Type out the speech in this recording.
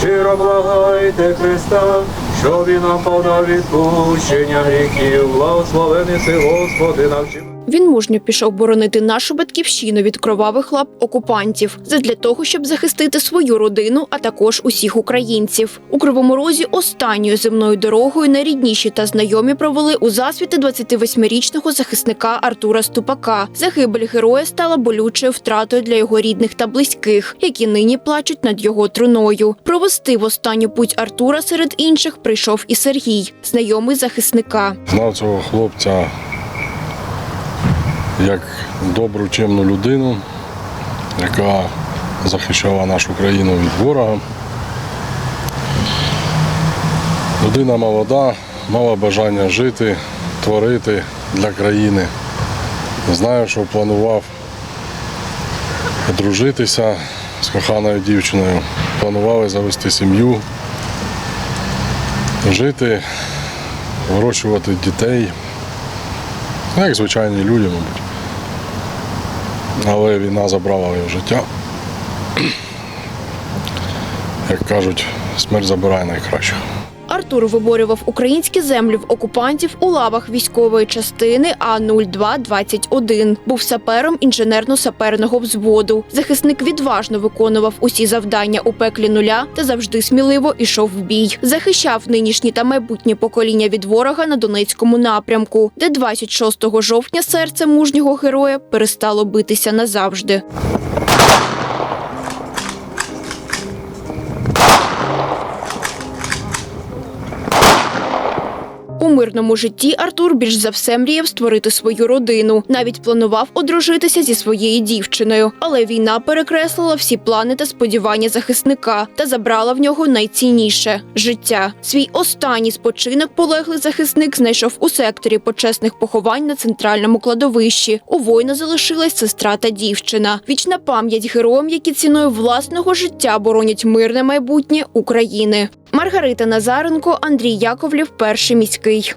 Щиро благайте Христа, що Він нам подав відпущення гріхів, благословений ти, Господи, навчи. Він мужньо пішов боронити нашу батьківщину від кровавих лап окупантів, задля того, щоб захистити свою родину, а також усіх українців. У кривому розі останньою земною дорогою найрідніші та знайомі провели у засвіти 28-річного захисника Артура Ступака. Загибель героя стала болючою втратою для його рідних та близьких, які нині плачуть над його труною. Провести в останню путь Артура серед інших прийшов і Сергій, знайомий захисника. Знав цього хлопця як добру, чимну людину, яка захищала нашу країну від ворога. Людина молода, мала бажання жити, творити для країни. Знаю, що планував одружитися з коханою дівчиною, планували завести сім'ю, жити, вирощувати дітей. Ну, як звичайні люди, мабуть. Але війна забрала його життя. Як кажуть, смерть забирає найкращих. Артур виборював українські землі в окупантів у лавах військової частини А-0221. Був сапером інженерно-саперного взводу. Захисник відважно виконував усі завдання у пеклі нуля та завжди сміливо ішов в бій. Захищав нинішні та майбутні покоління від ворога на Донецькому напрямку, де 26 жовтня серце мужнього героя перестало битися назавжди. Мирному житті Артур більш за все мріяв створити свою родину. Навіть планував одружитися зі своєю дівчиною. Але війна перекреслила всі плани та сподівання захисника та забрала в нього найцінніше життя. Свій останній спочинок полеглий захисник знайшов у секторі почесних поховань на центральному кладовищі. У воїна залишилась сестра та дівчина. Вічна пам'ять героям, які ціною власного життя боронять мирне майбутнє України. Маргарита Назаренко, Андрій Яковлів, перший міський.